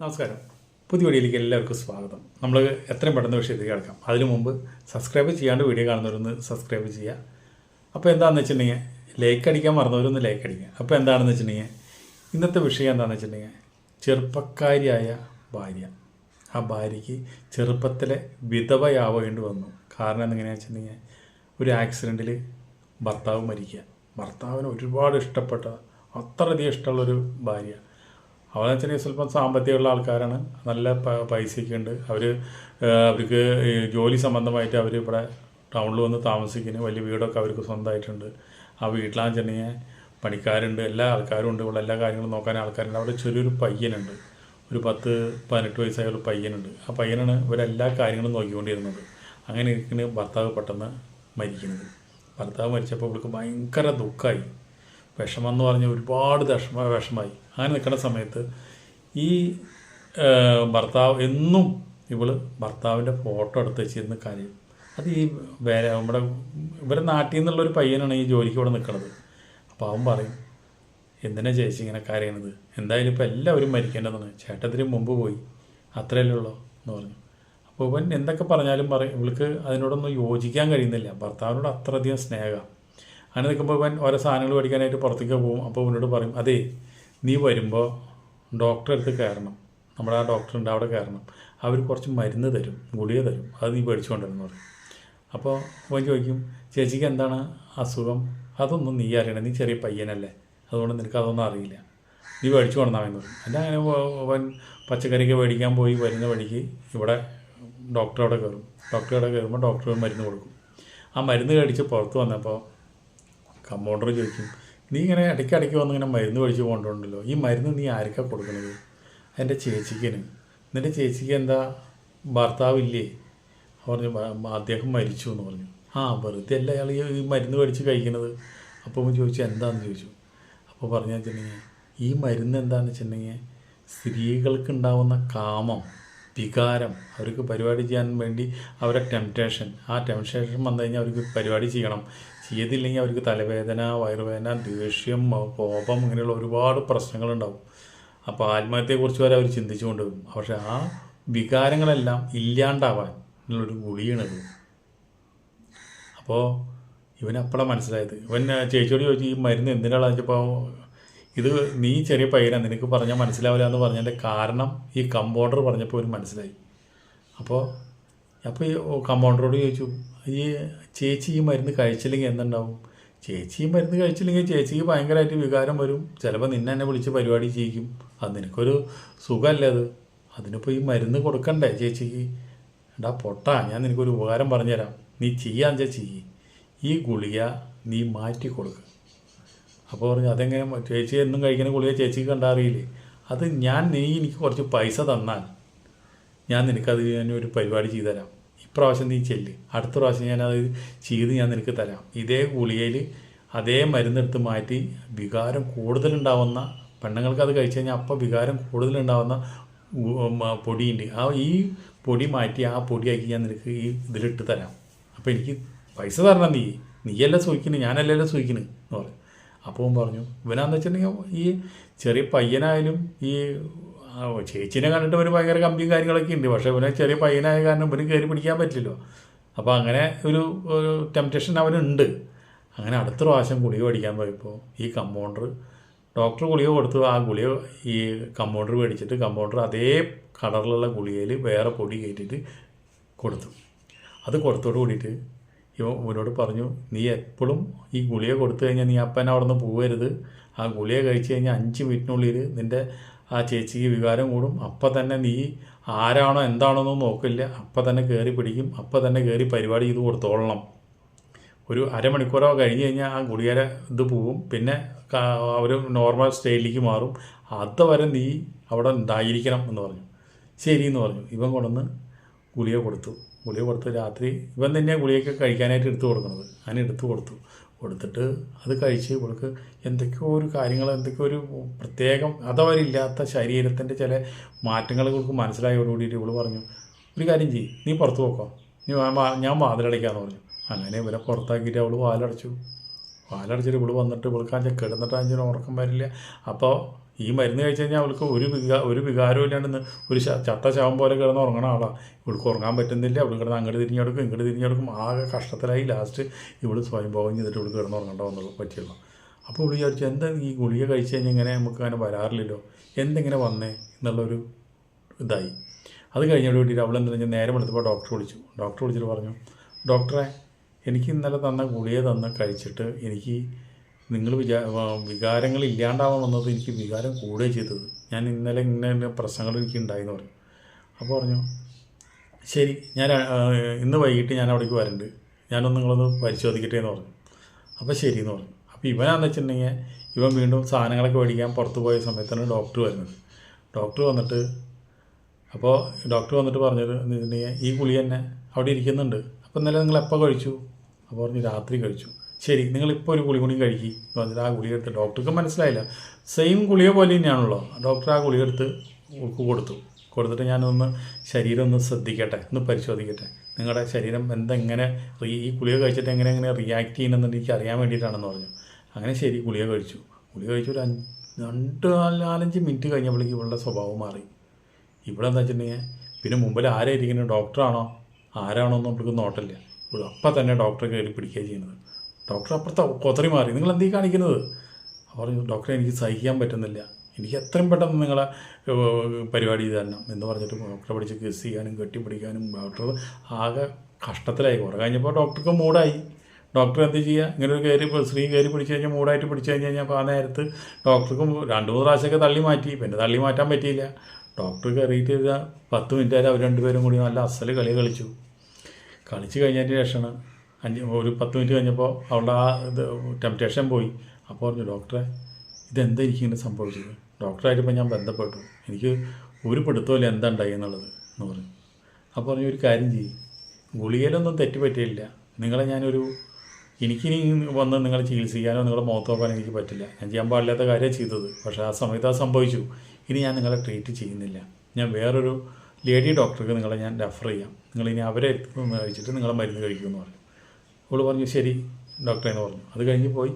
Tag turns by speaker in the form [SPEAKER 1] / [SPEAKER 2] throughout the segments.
[SPEAKER 1] നമസ്കാരം. പുതിയ വീഡിയോയിലേക്ക് എല്ലാവർക്കും സ്വാഗതം. നമ്മൾ എത്രയും പെട്ടെന്ന് വിഷയത്തിൽ കിടക്കാം അതിനു മുമ്പ് സബ്സ്ക്രൈബ് ചെയ്യാണ്ട് വീഡിയോ കാണുന്നവരൊന്ന് സബ്സ്ക്രൈബ് ചെയ്യുക. അപ്പോൾ എന്താണെന്ന് വെച്ചിട്ടുണ്ടെങ്കിൽ ലൈക്ക് അടിക്കാൻ മറന്നവരൊന്ന് ലൈക്ക് അടിക്കുക. അപ്പോൾ എന്താണെന്ന് വെച്ചിട്ടുണ്ടെങ്കിൽ ഇന്നത്തെ വിഷയം എന്താണെന്ന് വെച്ചിട്ടുണ്ടെങ്കിൽ ചെറുപ്പക്കാരിയായ ഭാര്യ. ആ ഭാര്യയ്ക്ക് ചെറുപ്പത്തിലെ വിധവയാവേണ്ടി വന്നു. കാരണം എന്തെങ്ങനെയാണെന്ന് വെച്ചിട്ടുണ്ടെങ്കിൽ ഒരു ആക്സിഡന്റിൽ ഭർത്താവ് മരിക്കുക. ഭർത്താവിന് ഒരുപാട് ഇഷ്ടപ്പെട്ട അത്രയധികം ഇഷ്ടമുള്ളൊരു ഭാര്യ. അവളെന്ന് വെച്ചാൽ സ്വല്പം സാമ്പത്തികമുള്ള ആൾക്കാരാണ്. നല്ല പൈസയൊക്കെ ഉണ്ട്. അവർ അവർക്ക് ജോലി സംബന്ധമായിട്ട് അവർ ഇവിടെ ടൗണിൽ വന്ന് താമസിക്കുന്നു. വലിയ വീടൊക്കെ അവർക്ക് സ്വന്തമായിട്ടുണ്ട്. ആ വീട്ടിലാന്ന് വെച്ചിട്ടുണ്ടെങ്കിൽ പണിക്കാരുണ്ട്. എല്ലാ ആൾക്കാരും ഉണ്ട്. ഇവിടെ എല്ലാ കാര്യങ്ങളും നോക്കാൻ ആൾക്കാരുണ്ട്. അവിടെ ചെറിയൊരു പയ്യനുണ്ട്. ഒരു പത്ത് പതിനെട്ട് വയസ്സായ ഒരു പയ്യനുണ്ട്. ആ പയ്യനാണ് ഇവരെല്ലാ കാര്യങ്ങളും നോക്കിക്കൊണ്ടിരുന്നത്. അങ്ങനെ ഇരിക്കുന്ന ഭർത്താവ് പെട്ടെന്ന് മരിക്കുന്നത്. ഭർത്താവ് മരിച്ചപ്പോൾ ഇവൾക്ക് ഭയങ്കര ദുഃഖമായി വിഷമം എന്ന് പറഞ്ഞാൽ ഒരുപാട് വിഷമ വിഷമായി. അങ്ങനെ നിൽക്കുന്ന സമയത്ത് ഈ ഭർത്താവ് എന്നും ഇവൾ ഭർത്താവിന്റെ ഫോട്ടോ എടുത്ത് വെച്ചിരുന്ന് കരയും. അത് ഈ വേറെ നമ്മുടെ ഇവരെ നാട്ടിൽ നിന്നുള്ളൊരു പയ്യനാണ് ഈ ജോലിക്ക് ഇവിടെ നിൽക്കുന്നത്. അപ്പോൾ അവൻ പറയും എന്തിനാ ചേച്ചി ഇങ്ങനെ കരയണത്? എന്തായാലും ഇപ്പോൾ എല്ലാവരും മരിക്കേണ്ടതാണ് ചേട്ടത്തിന് മുമ്പ് പോയി. അത്രയല്ലേ ഉള്ളൂ എന്ന് പറഞ്ഞു. അപ്പോൾ ഇവൻ എന്തൊക്കെ പറഞ്ഞാലും പറയും. ഇവൾക്ക് അതിനോടൊന്നും യോജിക്കാൻ കഴിയുന്നില്ല. ഭർത്താവിനോട് അത്രയധികം സ്നേഹം. അങ്ങനെ നിൽക്കുമ്പോൾ ഇവൻ ഓരോ സാധനങ്ങൾ മേടിക്കാനായിട്ട് പുറത്തേക്ക് പോകും. അപ്പോൾ ഇവനോട് പറയും അതെ നീ വരുമ്പോൾ ഡോക്ടറെ അടുത്ത് കയറണം. നമ്മുടെ ആ ഡോക്ടർ ഉണ്ട് അവിടെ കയറണം. അവർ കുറച്ച് മരുന്ന് തരും ഗുളിക തരും. അത് നീ മേടിച്ചു കൊണ്ടുവരുന്നു പറയും. അപ്പോൾ അവൻ ചോദിക്കും ചേച്ചിക്ക് എന്താണ് അസുഖം? അതൊന്നും നീ അറിയണം നീ ചെറിയ പയ്യനല്ലേ. അതുകൊണ്ട് നിനക്ക് അതൊന്നും അറിയില്ല. നീ മേടിച്ചു കൊണ്ടാമെന്ന് പറയും എന്റെ അങ്ങനെ അവൻ പച്ചക്കറിക്ക് മേടിക്കാൻ പോയി വരുന്ന വഴിക്ക് ഇവിടെ ഡോക്ടറോടെ കയറും. ഡോക്ടറോടെ കയറുമ്പോൾ ഡോക്ടർ മരുന്ന് കൊടുക്കും. ആ മരുന്ന് കഴിച്ച് പുറത്ത് വന്നപ്പോൾ കമ്പൗണ്ടർ ചോദിക്കും നീ ഇങ്ങനെ ഇടയ്ക്കിടയ്ക്ക് വന്ന് ഇങ്ങനെ മരുന്ന് കഴിച്ച് കൊണ്ടുണ്ടല്ലോ ഈ മരുന്ന് നീ ആർക്കാണ് കൊടുക്കുന്നത് എന്റെ ചേച്ചിക്കന് നിന്റെ ചേച്ചിക്ക് എന്താ? ഭർത്താവില്ലേ? പറഞ്ഞു "ബ- അദ്ദേഹം മരിച്ചു എന്ന് പറഞ്ഞു. ആ വെറുതെ അല്ല അയാൾ ഈ മരുന്ന് മേടിച്ച് കഴിക്കുന്നത് അപ്പോൾ ചോദിച്ചു എന്താണെന്ന് ചോദിച്ചു. അപ്പോൾ പറഞ്ഞു വെച്ചിട്ടുണ്ടെങ്കിൽ ഈ മരുന്ന് എന്താണെന്ന് വെച്ചിട്ടുണ്ടെങ്കിൽ സ്ത്രീകൾക്കുണ്ടാവുന്ന കാമം വികാരം അവർക്ക് പരിപാടി ചെയ്യാൻ വേണ്ടി അവരുടെ ടെംപ്റ്റേഷൻ ആ ടെംപ്റ്റേഷൻ വന്നു കഴിഞ്ഞാൽ അവർക്ക് പരിപാടി ചെയ്യണം. ചെയ്തില്ലെങ്കിൽ അവർക്ക് തലവേദന വയറുവേദന ദേഷ്യം കോപം ഇങ്ങനെയുള്ള ഒരുപാട് പ്രശ്നങ്ങളുണ്ടാവും. അപ്പോൾ ആത്മഹത്യയെക്കുറിച്ച് വരെ അവർ ചിന്തിച്ചുകൊണ്ട് പോകും പക്ഷേ ആ വികാരങ്ങളെല്ലാം ഇല്ലാണ്ടാവാൻ ഉള്ളൊരു ഗുളിയാണത്. അപ്പോൾ ഇവൻ അപ്പോഴാണ് മനസ്സിലായത്. ഇവൻ ചേച്ചിയോട് ചോദിച്ചു ഈ മരുന്ന് എന്തിനാണ് വെച്ചപ്പോൾ ഇത് നീ ചെറിയ പയ്യനാണ് നിനക്ക് പറഞ്ഞാൽ മനസ്സിലാവില്ല എന്ന് പറഞ്ഞതിന്റെ കാരണം ഈ കമ്പൗണ്ടർ പറഞ്ഞപ്പോൾ ഒരു മനസ്സിലായി. അപ്പോൾ അപ്പോൾ ഈ കമ്പൗണ്ടറോട് ചോദിച്ചു ഈ ചേച്ചി ഈ മരുന്ന് കഴിച്ചില്ലെങ്കിൽ എന്തുണ്ടാവും? ചേച്ചി ഈ മരുന്ന് കഴിച്ചില്ലെങ്കിൽ ചേച്ചിക്ക് ഭയങ്കരമായിട്ട് വികാരം വരും. ചിലപ്പോൾ നിന്നെ എന്നെ വിളിച്ച് പരിപാടി ചെയ്യിക്കും. അത് നിനക്കൊരു സുഖമല്ലേ അത്? അതിനിപ്പോൾ ഈ മരുന്ന് കൊടുക്കണ്ടേ ചേച്ചിക്ക്? എടാ പൊട്ടാ. ഞാൻ നിനക്കൊരു ഉപകാരം പറഞ്ഞുതരാം. നീ ചെയ്യാന്ന് വെച്ചാൽ ചെയ്യ്? ഈ ഗുളിക നീ മാറ്റി കൊടുക്കുക അപ്പോൾ പറഞ്ഞു അതെങ്ങനെ? ചേച്ചി എന്നും കഴിക്കുന്ന ഗുളിക ചേച്ചിക്ക് കണ്ടാറിയില്ലേ അത് ഞാൻ നീ എനിക്ക് കുറച്ച് പൈസ തന്നാൽ ഞാൻ നിനക്കത് ഒരു പരിപാടി ചെയ്തു തരാം. ഇപ്രാവശ്യം നീ ചെല്ല്. അടുത്ത പ്രാവശ്യം ഞാനത് ചെയ്ത് ഞാൻ നിനക്ക് തരാം. ഇതേ ഗുളികയിൽ അതേ മരുന്നെടുത്ത് മാറ്റി വികാരം കൂടുതലുണ്ടാവുന്ന പെണ്ണുങ്ങൾക്ക് അത് കഴിച്ചു കഴിഞ്ഞാൽ അപ്പോൾ വികാരം കൂടുതലുണ്ടാവുന്ന പൊടിയുണ്ട്. ആ ഈ പൊടി മാറ്റി ആ പൊടിയാക്കി ഞാൻ നിനക്ക് ഈ ഇതിലിട്ട് തരാം. അപ്പോൾ എനിക്ക് പൈസ തരണം നീ. നീയല്ല സൂഹിക്കുന്നത് ഞാനല്ലല്ലോ സൂക്ഷിക്കണേ എന്ന് പറയും അപ്പോൾ പറഞ്ഞു ഇവനാന്ന് വെച്ചിട്ടുണ്ടെങ്കിൽ ഈ ചെറിയ പയ്യനായാലും ഈ ചേച്ചീനെ കണ്ടിട്ട് ഒരു ഭയങ്കര കമ്പിയും കാര്യങ്ങളൊക്കെ ഉണ്ട്. പക്ഷേ ഇവനെ ചെറിയ പയ്യനായ കാരണം ഇവന് കയറി പിടിക്കാൻ പറ്റില്ലല്ലോ അപ്പോൾ അങ്ങനെ ഒരു ഒരു ടെംപ്റ്റേഷൻ അവനുണ്ട്. അങ്ങനെ അടുത്ത പ്രാവശ്യം ഗുളിക മേടിക്കാൻ പോയപ്പോൾ ഈ കമ്പൗണ്ടർ ഡോക്ടർ ഗുളിക കൊടുത്തു. ആ ഗുളിക ഈ കമ്പൗണ്ടർ മേടിച്ചിട്ട് കമ്പൗണ്ടർ അതേ കളറിലുള്ള ഗുളികയിൽ വേറെ പൊടി കയറ്റിയിട്ട് കൊടുത്തു. അത് കൊടുത്തോട് കൂടിയിട്ട് ഇവ ഇവനോട് പറഞ്ഞു നീ എപ്പോഴും ഈ ഗുളിക കൊടുത്തു കഴിഞ്ഞാൽ നീ അപ്പനെ അവിടെ നിന്ന് പോകരുത് ആ ഗുളിക കഴിച്ച് കഴിഞ്ഞാൽ അഞ്ച് മിനിറ്റിനുള്ളിൽ നിന്റെ ആ ചേച്ചിക്ക് വികാരം കൂടും. അപ്പം തന്നെ നീ ആരാണോ എന്താണോ എന്നൊന്നും നോക്കില്ല. അപ്പം തന്നെ കയറി പിടിക്കും. അപ്പം തന്നെ കയറി പരിപാടി ചെയ്ത് കൊടുത്തോളണം. ഒരു അരമണിക്കൂറോ കഴിഞ്ഞ് കഴിഞ്ഞാൽ ആ ഗുളികര ഇത് പോവും. പിന്നെ അവർ നോർമൽ സ്റ്റേജിലേക്ക് മാറും. അതുവരെ നീ അവിടെ ഉണ്ടായിരിക്കണം എന്ന് പറഞ്ഞു. ശരി എന്ന് പറഞ്ഞു. ഇവൻ കൊണ്ടുവന്ന് ഗുളിക കൊടുത്തു. ഗുളിക കൊടുത്ത് രാത്രി ഇവൻ തന്നെയാണ് ഗുളികയൊക്കെ കഴിക്കാനായിട്ട് എടുത്തു കൊടുക്കുന്നത്. അങ്ങനെ എടുത്തു കൊടുത്തു. കൊടുത്തിട്ട് അത് കഴിച്ച് ഇവൾക്ക് എന്തൊക്കെയോ ഒരു കാര്യങ്ങൾ എന്തൊക്കെയോ ഒരു പ്രത്യേകം അതവരില്ലാത്ത ശരീരത്തിന്റെ ചില മാറ്റങ്ങൾ ഇവൾക്ക് മനസ്സിലായതോടുകൂടിയിട്ട് ഇവൾ പറഞ്ഞു ഒരു കാര്യം ചെയ്യ് നീ പുറത്ത് പോക്കോ. നീ ഞാൻ വാതിലടയ്ക്കാന്ന് പറഞ്ഞു. അങ്ങനെ ഇവരെ പുറത്താക്കിയിട്ട് അവൾ വാലടച്ചു. വാലടച്ചിട്ട് ഇവൾ വന്നിട്ട് ഇവൾക്ക് അഞ്ചാൽ കിടന്നിട്ട് അഞ്ചിന് ഉറക്കം വരില്ല. അപ്പോൾ ഈ മരുന്ന് കഴിച്ച് കഴിഞ്ഞാൽ അവൾക്ക് ഒരു വികാ ഒരു വികാരവും ഇല്ലാണ്ട് ഇന്ന് ഒരു ചത്ത ശവം പോലെ കിടന്ന് ഉറങ്ങണ ആളാണ് ഇവൾക്ക് ഉറങ്ങാൻ പറ്റുന്നില്ല. ഇവിടെ കിടന്ന് അങ്ങോട്ട് തിരിഞ്ഞെടുക്കും ഇങ്ങോട്ട് തിരിഞ്ഞെടുക്കും ആകെ കഷ്ടത്തിലായി. ലാസ്റ്റ് ഇവൾ സ്വയം സ്വയംഭോഗം ചെയ്തിട്ട് ഇവിടെ കിടന്ന് ഉറങ്ങേണ്ട വന്നുള്ളൂ പറ്റിയുള്ളൂ അപ്പോൾ ഇവിടെ വിചാരിച്ചു എന്താ ഈ ഗുളിക കഴിച്ച് കഴിഞ്ഞാൽ ഇങ്ങനെ നമുക്ക് അങ്ങനെ വരാറില്ലല്ലോ? എന്തെങ്ങനെ വന്നേ? എന്നുള്ളൊരു ഇതായി. അത് കഴിഞ്ഞ കൂട്ടിയിട്ട് അവൾ എന്താ വെച്ചാൽ നേരെ എടുത്തപ്പോൾ ഡോക്ടറെ വിളിച്ചു. ഡോക്ടറെ വിളിച്ചിട്ട് പറഞ്ഞു ഡോക്ടറെ എനിക്ക് ഇന്നലെ തന്ന ഗുളിക തന്ന് കഴിച്ചിട്ട് എനിക്ക് നിങ്ങൾ വിചാ വികാരങ്ങൾ ഇല്ലാണ്ടാവാൻ വന്നത് എനിക്ക് വികാരം കൂടുകയും ചെയ്തത്. ഞാൻ ഇന്നലെ ഇന്ന ഇന്ന പ്രശ്നങ്ങൾ എനിക്ക് ഉണ്ടായെന്ന് പറഞ്ഞു. അപ്പോൾ പറഞ്ഞു ശരി ഞാൻ ഇന്ന് വൈകിട്ട് ഞാൻ അവിടേക്ക് വരണ്ട്. ഞാനൊന്ന് നിങ്ങളൊന്ന് പരിശോധിക്കട്ടെ എന്ന് പറഞ്ഞു. അപ്പോൾ ശരി എന്ന് പറഞ്ഞു. അപ്പോൾ ഇവനാന്ന് വെച്ചിട്ടുണ്ടെങ്കിൽ ഇവൻ വീണ്ടും സാധനങ്ങളൊക്കെ മേടിക്കാൻ പുറത്ത് പോയ സമയത്താണ് ഡോക്ടർ വരുന്നത്. ഡോക്ടർ വന്നിട്ട് അപ്പോൾ ഡോക്ടർ വന്നിട്ട് പറഞ്ഞത് എന്ന് വെച്ചിട്ടുണ്ടെങ്കിൽ ഈ ഗുളി തന്നെ അവിടെ ഇരിക്കുന്നുണ്ട്. അപ്പോൾ ഇന്നലെ നിങ്ങൾ എപ്പോൾ കഴിച്ചു? അപ്പോൾ പറഞ്ഞു രാത്രി കഴിച്ചു. ശരി നിങ്ങളിപ്പോൾ ഒരു ഗുളി കൂടി കഴിക്കി. എന്ന് പറഞ്ഞിട്ട് ആ ഗുളിക എടുത്ത് ഡോക്ടർക്ക് മനസ്സിലായില്ല. സെയിം ഗുളിക പോലെ തന്നെയാണല്ലോ. ഡോക്ടർ ആ ഗുളിക എടുത്ത് കൊടുത്തു. കൊടുത്തിട്ട് ഞാനൊന്ന് ശരീരം ഒന്ന് ശ്രദ്ധിക്കട്ടെ ഒന്ന് പരിശോധിക്കട്ടെ. നിങ്ങളുടെ ശരീരം എന്തെങ്ങനെ ഈ ഗുളിക കഴിച്ചിട്ട് എങ്ങനെ എങ്ങനെ റിയാക്ട് ചെയ്യണമെന്ന് എനിക്ക് അറിയാൻ വേണ്ടിയിട്ടാണെന്ന് പറഞ്ഞു. അങ്ങനെ ശരി ഗുളിക കഴിച്ചു. ഗുളിക കഴിച്ചു ഒരു അഞ്ച് രണ്ട് നാല് നാലഞ്ച് മിനിറ്റ് കഴിഞ്ഞപ്പോഴേക്ക് ഇവളുടെ സ്വഭാവം മാറി. ഇവിടെ എന്താ വെച്ചിട്ടുണ്ടെങ്കിൽ പിന്നെ മുമ്പിൽ ആരായിരിക്കുന്നത് ഡോക്ടറാണോ ആരാണോ എന്ന് നമുക്ക് നോട്ടില്ല ഇവിടെ അപ്പം തന്നെ ഡോക്ടറെ കയറി പിടിക്കുക ചെയ്യുന്നത്. ഡോക്ടർ അപ്പുറത്ത് കൊത്തറി മാറി. നിങ്ങൾ എന്തീ കാണിക്കുന്നത്? പറഞ്ഞു ഡോക്ടറെ എനിക്ക് സഹിക്കാൻ പറ്റുന്നില്ല. എനിക്ക് എത്രയും പെട്ടെന്ന് നിങ്ങളെ പരിപാടി ചെയ്ത് തരണം. എന്ന് പറഞ്ഞിട്ട് ഡോക്ടറെ പിടിച്ച് കിസ് ചെയ്യാനും കെട്ടിപ്പിടിക്കാനും ഡോക്ടർ ആകെ കഷ്ടത്തിലായി. കുറേ കഴിഞ്ഞപ്പോൾ ഡോക്ടർക്ക് മൂടായി ഡോക്ടർ എന്ത് ചെയ്യുക ഇങ്ങനെ ഒരു കയറി സ്ത്രീ കയറി പിടിച്ചു കഴിഞ്ഞാൽ മൂടായിട്ട് പിടിച്ചു കഴിഞ്ഞ് കഴിഞ്ഞാൽ അപ്പോൾ ആ നേരത്ത് ഡോക്ടർക്ക് രണ്ട് മൂന്ന് പ്രാവശ്യമൊക്കെ തള്ളി മാറ്റി. പിന്നെ തള്ളി മാറ്റാൻ പറ്റിയില്ല. ഡോക്ടർ കയറിയിട്ട് പത്ത് മിനിറ്റ് വരെ അവർ രണ്ടുപേരും കൂടി നല്ല അസൽ കളി കളിച്ചു. കളിച്ച് കഴിഞ്ഞതിന് ശേഷമാണ് അഞ്ച് ഒരു പത്ത് മിനിറ്റ് കഴിഞ്ഞപ്പോൾ അവളുടെ ആ ഇത് ടെംപ്റ്റേഷൻ പോയി. അപ്പോൾ പറഞ്ഞു ഡോക്ടറെ ഇതെന്താ എനിക്ക് ഇങ്ങനെ സംഭവിച്ചത്? ഡോക്ടറായിട്ട് ഇപ്പോൾ ഞാൻ ബന്ധപ്പെട്ടു. എനിക്ക് ഒരു പിടുത്തമില്ല എന്താ ഉണ്ടായി എന്നുള്ളത് എന്ന് പറഞ്ഞു. അപ്പോൾ പറഞ്ഞു ഒരു കാര്യം ചെയ്യും. ഗുളികയിലൊന്നും തെറ്റ് പറ്റിയില്ല നിങ്ങളെ ഞാനൊരു എനിക്കിനി വന്ന് നിങ്ങളെ ചികിത്സിക്കാനോ നിങ്ങളെ മുഖത്ത് നോക്കാനോ എനിക്ക് പറ്റില്ല. ഞാൻ ചെയ്യാൻ പാടില്ലാത്ത കാര്യമാണ് ചെയ്തത്. പക്ഷേ ആ സമയത്ത് അത് സംഭവിച്ചു. ഇനി ഞാൻ നിങ്ങളെ ട്രീറ്റ് ചെയ്യുന്നില്ല. ഞാൻ വേറൊരു ലേഡി ഡോക്ടർക്ക് നിങ്ങളെ ഞാൻ റെഫർ ചെയ്യാം. നിങ്ങളിനി അവരെ കഴിച്ചിട്ട് നിങ്ങളെ മരുന്ന് കഴിക്കുമെന്ന് പറഞ്ഞു. അവൾ പറഞ്ഞു ശരി ഡോക്ടറെ എന്ന് പറഞ്ഞു. അത് കഴിഞ്ഞ് പോയി.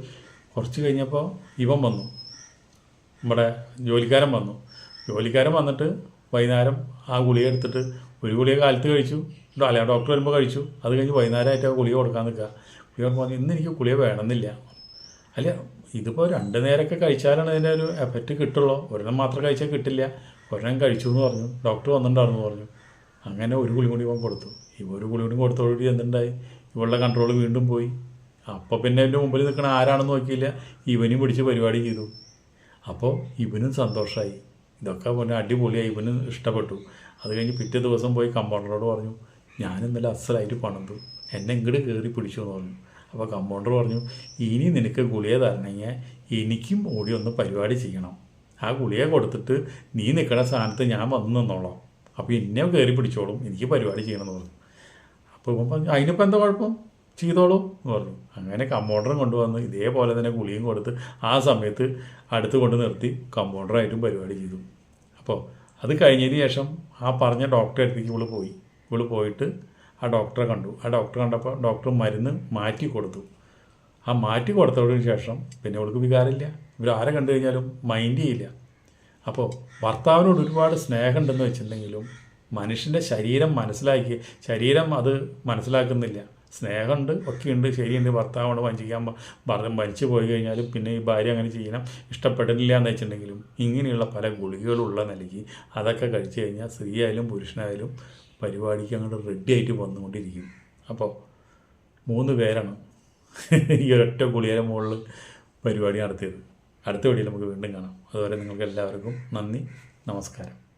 [SPEAKER 1] കുറച്ച് കഴിഞ്ഞപ്പോൾ ഇവൻ വന്നു. നമ്മുടെ ജോലിക്കാരൻ വന്നു. ജോലിക്കാരൻ വന്നിട്ട് വൈകുന്നേരം ആ ഗുളിക എടുത്തിട്ട് ഒരു ഗുളിക കാലത്ത് കഴിച്ചു. അല്ല ഡോക്ടർ വരുമ്പോൾ കഴിച്ചു. അത് കഴിഞ്ഞ് വൈകുന്നേരമായിട്ട് ആ ഗുളിക കൊടുക്കാൻ നിൽക്കുക. ഗുളിക പറഞ്ഞു ഇന്ന് എനിക്ക് ഗുളിക വേണമെന്നില്ല. അല്ല ഇതിപ്പോൾ രണ്ട് നേരമൊക്കെ കഴിച്ചാലാണ് ഇതിന്റെ ഒരു എഫക്റ്റ് കിട്ടുള്ളൂ. ഒരെണ്ണം മാത്രം കഴിച്ചാൽ കിട്ടില്ല. ഒരെണ്ണം കഴിച്ചു എന്ന് പറഞ്ഞു. ഡോക്ടർ വന്നിട്ടുണ്ടായിരുന്നു പറഞ്ഞു. അങ്ങനെ ഒരു ഗുളി കൂടി ഇവൻ കൊടുത്തു. ഇവ ഒരു ഗുളി കൂടി കൊടുത്തോടുകൂടി എന്തുണ്ടായി? ഇവളുടെ കൺട്രോൾ വീണ്ടും പോയി. അപ്പോൾ പിന്നെ എന്റെ മുമ്പിൽ നിൽക്കണ ആരാണെന്ന് നോക്കിയില്ല. ഇവനും പിടിച്ച് പരിപാടി ചെയ്തു. അപ്പോൾ ഇവനും സന്തോഷമായി ഇതൊക്കെ പിന്നെ അടിപൊളിയായി. ഇവനും ഇഷ്ടപ്പെട്ടു. അത് കഴിഞ്ഞ് പിറ്റേ ദിവസം പോയി കമ്പൗണ്ടറോട് പറഞ്ഞു ഞാൻ ഇന്നലെ അസലായിട്ട് പണിതു. എന്നെ ഇങ്ങോട്ട് കയറി പിടിച്ചു എന്ന് പറഞ്ഞു. അപ്പോൾ കമ്പൗണ്ടർ പറഞ്ഞു ഇനി നിനക്ക് ഗുളിക തരണമെങ്കിൽ എനിക്കും ഓടി ഒന്ന് പരിപാടി ചെയ്യണം. ആ ഗുളിക കൊടുത്തിട്ട് നീ നിൽക്കുന്ന സ്ഥാനത്ത് ഞാൻ വന്നു നിന്നോളാം. അപ്പോൾ എന്നെ കയറി പിടിച്ചോളും. എനിക്ക് പരിപാടി ചെയ്യണമെന്ന് പറഞ്ഞു. അപ്പോൾ ഇപ്പം പറഞ്ഞു അതിനിപ്പോൾ എന്താ കുഴപ്പം? ചെയ്തോളൂ എന്ന് പറഞ്ഞു. അങ്ങനെ കമ്പൗണ്ടറും കൊണ്ടുവന്ന് ഇതേപോലെ തന്നെ ഗുളിയും കൊടുത്ത് ആ സമയത്ത് അടുത്ത് കൊണ്ട് നിർത്തി കമ്പൗണ്ടറായിട്ടും പരിപാടി ചെയ്തു. അപ്പോൾ അത് കഴിഞ്ഞതിന് ശേഷം ആ പറഞ്ഞ ഡോക്ടറെ അടുത്തേക്ക് ഇവൾ പോയി. ഇവൾ പോയിട്ട് ആ ഡോക്ടറെ കണ്ടു. ആ ഡോക്ടർ കണ്ടപ്പോൾ ഡോക്ടർ മരുന്ന് മാറ്റി കൊടുത്തു. ആ മാറ്റി കൊടുത്തതിന് ശേഷം പിന്നെ അവൾക്ക് വികാരമില്ല. ഇവർ ആരെ കണ്ടു കഴിഞ്ഞാലും മൈൻഡ് ചെയ്യില്ല. അപ്പോൾ ഭർത്താവിനോട് ഒരുപാട് സ്നേഹമുണ്ടെന്ന് വെച്ചിട്ടുണ്ടെങ്കിലും മനുഷ്യന്റെ ശരീരം മനസ്സിലാക്കി ശരീരം അത് മനസ്സിലാക്കുന്നില്ല. സ്നേഹമുണ്ട് ഒക്കെയുണ്ട് ശരിയുണ്ട് ഭർത്താവോട് വഞ്ചിക്കാൻ ഭർത്തം വലിച്ചു പോയി കഴിഞ്ഞാൽ പിന്നെ ഈ ഭാര്യ അങ്ങനെ ചെയ്യണം ഇഷ്ടപ്പെട്ടില്ല എന്ന് വെച്ചിട്ടുണ്ടെങ്കിലും ഇങ്ങനെയുള്ള പല ഗുളികകളുള്ള നിലയ്ക്ക് അതൊക്കെ കഴിച്ചു കഴിഞ്ഞാൽ സ്ത്രീയായാലും പുരുഷനായാലും പരിപാടിക്ക് അങ്ങോട്ട് റെഡി ആയിട്ട് വന്നുകൊണ്ടിരിക്കും. അപ്പോൾ മൂന്ന് പേരാണ് ഈ ഒരൊറ്റ ഗുളികയുടെ മുകളിൽ പരിപാടി നടത്തിയത്. അടുത്ത വീഡിയോയിൽ നമുക്ക് വീണ്ടും കാണാം. അതുവരെ നിങ്ങൾക്ക് എല്ലാവർക്കും നന്ദി നമസ്കാരം.